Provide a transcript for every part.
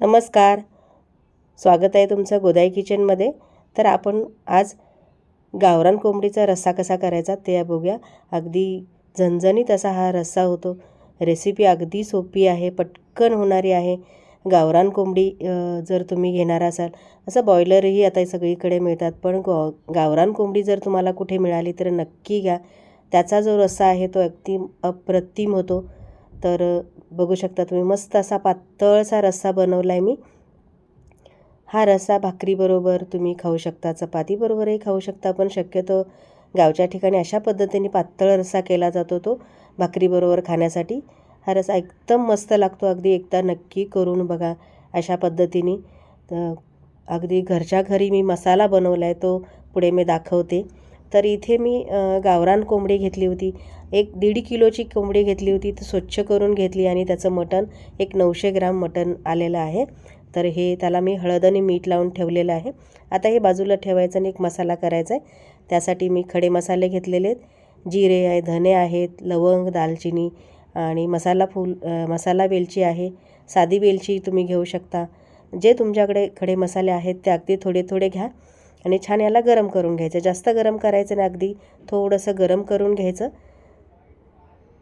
नमस्कार. स्वागत आहे तुमचं गोदाई किचनमध्ये. तर आपण आज गावरान कोंबडीचा रस्सा कसा करायचा ते बघूया. अगदी झणझणीत असा हा रस्सा होतो. रेसिपी अगदी सोपी आहे पटकन होणारी आहे. गावरान कोंबडी जर तुम्ही घेणार असाल असं बॉयलरही आता सगळीकडे मिळतात. पण गो गावरान कोंबडी जर तुम्हाला कुठे मिळाली तर नक्की घ्या. त्याचा जो रस्सा आहे तो अगदी अप्रतिम होतो. तर बघू शकता तुम्ही मस्त असा पातळसा रस्सा बनवला आहे मी. हा रस्सा भाकरीबरोबर तुम्ही खाऊ शकता चपातीबरोबरही खाऊ शकता पण शक्यतो गावच्या ठिकाणी अशा पद्धतीने पातळ रस्सा केला जातो तो भाकरीबरोबर खाण्यासाठी. हा रस्सा एकदम मस्त लागतो अगदी एकदा नक्की करून बघा अशा पद्धतीने. तर अगदी घरच्या घरी मी मसाला बनवला आहे तो पुढे मी दाखवते. तर इथे मी गावरान कोंबडी घेतली होती. एक दीड किलोची कोंबडी घेतली होती. ती स्वच्छ करून घेतली आणि त्याचं मटण एक नऊशे ग्राम मटण आलेलं आहे. तर हे त्याला मी हळद आणि मीठ लावून ठेवलेलं आहे. आता हे बाजूला ठेवायचं आणि एक मसाला करायचा आहे त्यासाठी मी खडे मसाले घेतलेले आहेत. जिरे आहे धने आहेत लवंग दालचिनी आणि मसाला फूल मसाला वेलची आहे. साधी वेलची तुम्ही घेऊ शकता. जे तुमच्याकडे खडे मसाले आहेत ते अगदी थोडे थोडे घ्या. आणि छान याला गरम करून घ्यायचं. जास्त गरम करायचं नाही अगदी थोडंसं गरम करून घ्यायचं.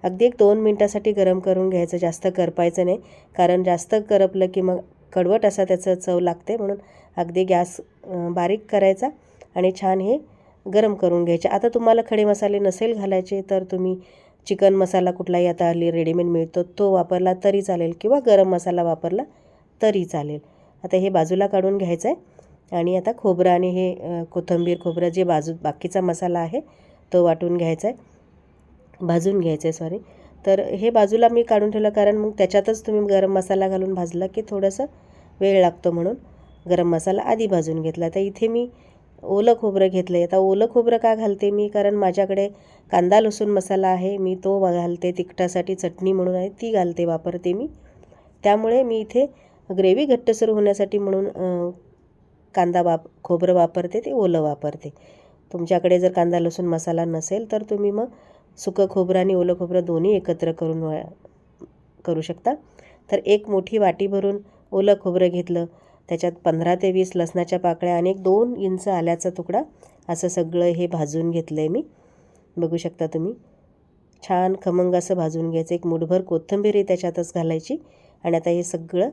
अगदी एक दोन मिनटासाठी गरम करून घ्यायचं जास्त करपायचं नाही. कारण जास्त करपलं की मग कडवट असा त्याचं चव लागते. म्हणून अगदी गॅस बारीक करायचा आणि छान हे गरम करून घ्यायचे. आता तुम्हाला खडे मसाले नसेल घालायचे तर तुम्ही चिकन मसाला कुठलाही आता हल्ली रेडीमेड मिळतो तो वापरला तरी चालेल किंवा गरम मसाला वापरला तरी चालेल. आता हे बाजूला काढून घ्यायचं आहे आणि आता खोबरं आणि हे कोथंबीर कोथिंबीर खोबरं जे बाजू बाकीचा मसाला आहे तो वाटून घ्यायचा आहे. भाजून घ्यायचं आहे सॉरी तर हे बाजूला मी काढून ठेवलं कारण मग त्याच्यातच तुम्ही गरम मसाला घालून भाजला की थोडंसं वेळ लागतो म्हणून. गरम मसाला आधी भाजून घेतला. तर इथे मी ओलं खोबरं घेतलं आहे आता ओलं खोबरं का घालते मी? कारण माझ्याकडे कांदा लसूण मसाला आहे. मी तो घालते तिखटासाठी चटणी म्हणून आहे ती घालते वापरते मी. त्यामुळे मी इथे ग्रेव्ही घट्टसर होण्यासाठी म्हणून कांदा वाप खोबरं वापरते ते ओलं वापरते. तुमच्याकडे जर कांदा लसूण मसाला नसेल तर तुम्ही मग सुकं खोबरं आणि ओलं खोबरं दोन्ही एकत्र करून वा करू शकता. तर एक मोठी वाटी भरून ओलं खोबरं घेतलं त्याच्यात पंधरा ते वीस लसणाच्या पाकळ्या आणि एक दोन इंच आल्याचा तुकडा असं सगळं हे भाजून घेतलं आहे मी. बघू शकता तुम्ही. छान खमंग असं भाजून घ्यायचं. एक मुठभर कोथिंबीरही त्याच्यातच घालायची. आणि आता हे सगळं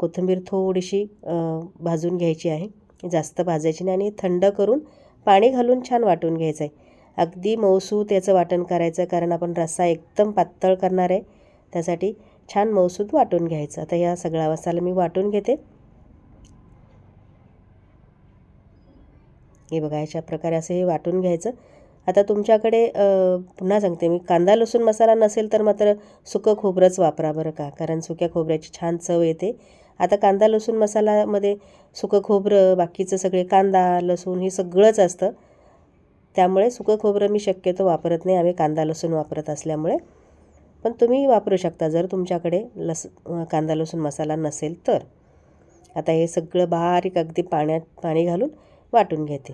कोथिंबीर थोडीशी भाजून घ्यायची आहे. जास्त भाजायची नाही आणि थंड करून पाणी घालून छान वाटून घ्यायचं आहे अगदी मऊसूत त्याचं वाटण करायचं कारण आपण रस्सा एकदम पातळ करणार आहे. त्यासाठी छान मऊसूत वाटून घ्यायचं. आता या सगळ्या मसाला मी वाटून घेते. हे बघा अशा प्रकारे असं हे वाटून घ्यायचं. आता तुमच्याकडे पुन्हा सांगते मी कांदा लसूण मसाला नसेल तर मात्र सुकं खोबरंच वापरा बरं का. कारण सुक्या खोबऱ्याची छान चव येते. आता कांदा लसूण मसाल्यामध्ये सुकं खोबरं बाकीचं सगळे कांदा लसूण हे सगळंच असतं. त्यामुळे सुकं खोबरं मी शक्यतो वापरत नाही. आम्ही कांदा लसूण वापरत असल्यामुळे. पण तुम्ही वापरू शकता जर तुमच्याकडे लस कांदा लसूण मसाला नसेल तर. आता हे सगळं बारीक अगदी पाण्यात पाणी घालून वाटून घेते.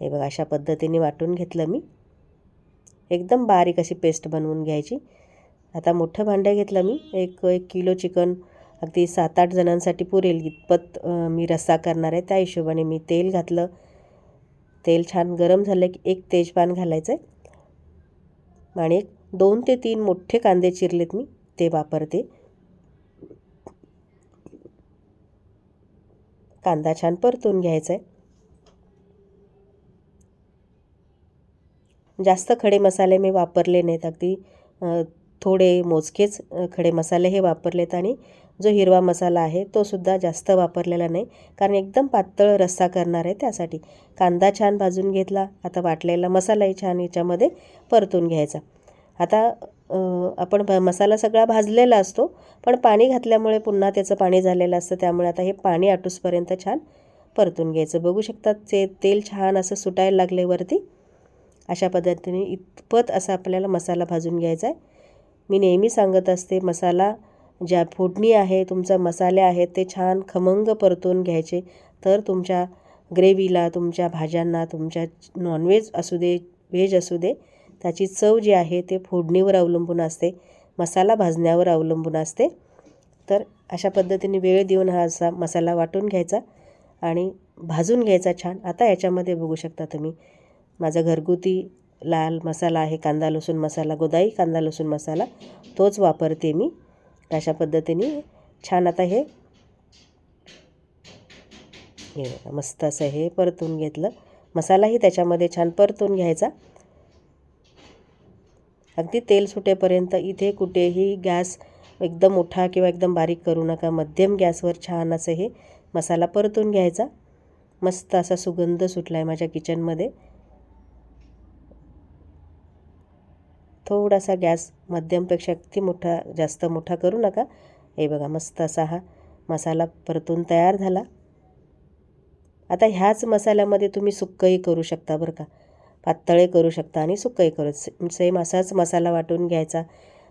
हे बघा अशा पद्धतीने वाटून घेतलं मी. एकदम बारीक अशी पेस्ट बनवून घ्यायची. आता मोठं भांडं घेतलं मी. एक एक किलो चिकन अगदी सात आठ जणांसाठी पुरेल. इतपत मी रस्सा करणार आहे. त्या हिशोबाने मी तेल घातलं. तेल छान गरम झालं की एक तेजपान घालायचं आहे आणि एक दोन ते तीन मोठे कांदे चिरलेत मी. ते वापरते. कांदा छान परतून घ्यायचा आहे जास्त खडे मसाले मी वापरले नाहीत. अगदी थोडे मोजकेच खडे मसाले हे वापरलेत आणि जो हिरवा मसाला आहे तो सुद्धा जास्त वापरलेला नाही. कारण एकदम पातळ रस्सा करणार आहे त्यासाठी. कांदा छान भाजून घेतला आता वाटलेला मसालाही छान याच्यामध्ये परतून घ्यायचा. आता आपण भ मसाला सगळा भाजलेला असतो पण पाणी घातल्यामुळे पुन्हा त्याचं पाणी झालेलं असतं त्यामुळे आता हे पाणी आटूसपर्यंत छान परतून घ्यायचं. बघू शकतात ते तेल छान असं सुटायला लागले वरती. अशा पद्धतीने इतपत असा आपल्याला मसाला भाजून घ्यायचा आहे. मी नेहमी सांगत असते मसाला ज्या फोडणी आहे तुमचा मसाले आहेत ते छान खमंग परतून घ्यायचे. तर तुमच्या ग्रेव्हीला तुमच्या भाज्यांना तुमच्या नॉनव्हेज असू दे व्हेज असू दे त्याची चव जी आहे ते फोडणीवर अवलंबून असते. मसाला भाजण्यावर अवलंबून असते. तर अशा पद्धतीने वेळ देऊन हा असा मसाला वाटून घ्यायचा आणि भाजून घ्यायचा छान. आता याच्यामध्ये बघू शकता तुम्ही. माझा घरगुती लाल मसाला आहे कांदा लसूण मसाला गोदाई कांदा लसूण मसाला. तोच वापरते मी. अशा पद्धतीने छान आता हे मस्त असं हे परतून घेतलं. मसालाही त्याच्यामध्ये छान परतून घ्यायचा. अगदी तेल सुटेपर्यंत इथे कुठेही गॅस एकदम मोठा किंवा एकदम बारीक करू नका. मध्यम गॅसवर छान असं हे मसाला परतून घ्यायचा. मस्त असा सुगंध सुटला आहे माझ्या किचनमध्ये थोडासा गॅस मध्यमपेक्षा किती मोठा जास्त मोठा करू नका. हे बघा मस्त असा हा मसाला परतून तयार झाला. आता ह्याच मसाल्यामध्ये तुम्ही सुक्कही करू शकता बरं का. पातळे करू शकता आणि सुक्कही करू सेम असाच मसाला वाटून घ्यायचा.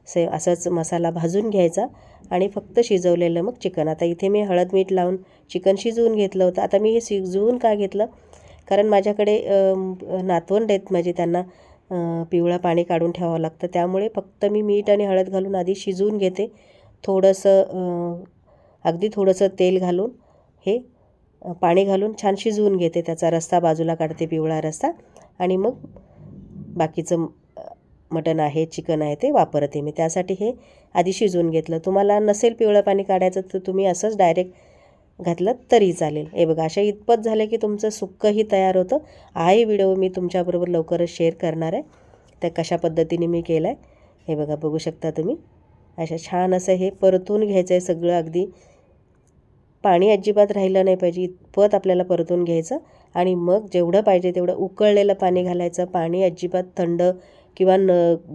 सेम असाच मसाला भाजून घ्यायचा आणि फक्त शिजवलेलं मग चिकन. आता इथे मी हळद मीठ लावून चिकन शिजवून घेतलं होतं. आता मी हे शिजवून का घेतलं? कारण माझ्याकडे नातवंड आहेत माझे त्यांना पिवळं पाणी काढून ठेवावं लागतं. त्यामुळे फक्त मी मीठ आणि हळद घालून आधी शिजवून घेते. थोडंसं अगदी थोडंसं तेल घालून हे पाणी घालून छान शिजवून घेते. त्याचा रस्ता बाजूला काढते पिवळा रस्ता आणि मग बाकीचं मटण आहे चिकन आहे ते वापरते मी. त्यासाठी हे आधी शिजवून घेतलं. तुम्हाला नसेल पिवळं पाणी काढायचं तर तुम्ही असंच डायरेक्ट घातलं तरी चालेल. हे बघा अशा इतपत झालं की तुमचं सुक्कंही तयार होतं. आहे व्हिडिओ मी तुमच्याबरोबर लवकरच शेअर करणार आहे. त्या कशा पद्धतीने मी केलं आहे हे बघा बघू शकता तुम्ही. अशा छान असं हे परतून घ्यायचं आहे सगळं अगदी. पाणी अजिबात राहिलं नाही पाहिजे इतपत आपल्याला परतून घ्यायचं. आणि मग जेवढं पाहिजे तेवढं उकळलेलं पाणी घालायचं. पाणी अजिबात थंड किंवा न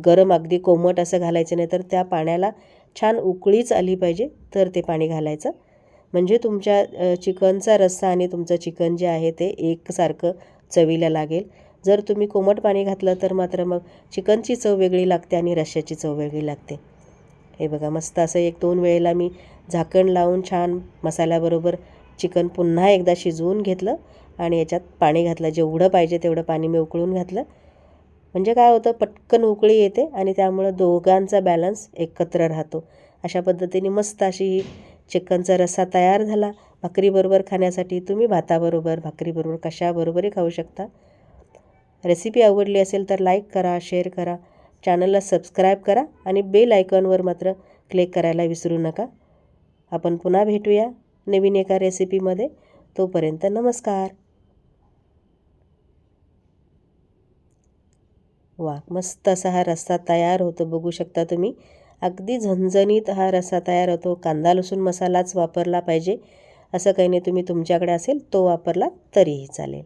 गरम अगदी कोमट असं घालायचं नाही तर त्या पाण्याला छान उकळीच आली पाहिजे तर ते पाणी घालायचं. म्हणजे तुमच्या चिकनचा रस्सा आणि तुमचं चिकन जे आहे ते एकसारखं चवीला लागेल. जर तुम्ही कोमट पाणी घातलं तर मात्र मग चिकनची चव वेगळी लागते आणि रश्श्याची चव वेगळी लागते. हे बघा मस्त असं एक दोन वेळेला मी झाकण लावून छान मसाल्याबरोबर चिकन पुन्हा एकदा शिजवून घेतलं आणि याच्यात पाणी घातलं. जेवढं पाहिजे तेवढं पाणी मी उकळून घातलं. म्हणजे काय होतं पटकन उकळी येते आणि त्यामुळं दोघांचा बॅलन्स एकत्र राहतो. अशा पद्धतीने मस्त अशी ही चिकनचा रस्सा तयार झाला. भाकरीबरोबर खाण्यासाठी तुम्ही भाताबरोबर भाकरीबरोबर कशाबरोबरही खाऊ शकता. रेसिपी आवडली असेल तर लाईक करा शेअर करा. चॅनलला सबस्क्राईब करा आणि बेल आयकॉनवर मात्र क्लिक करायला विसरू नका. आपण पुन्हा भेटूया नवीन एका रेसिपीमध्ये. तोपर्यंत नमस्कार. वा मस्त असा हा रस्सा तयार होतो. बघू शकता तुम्ही. अगदी झणझणीत हा रस्सा तयार होतो. कांदा लसूण मसालाच वापरला पाहिजे. असं काही नाही तुम्ही तुमच्याकडे असेल तो वापरला तरीही चालेल.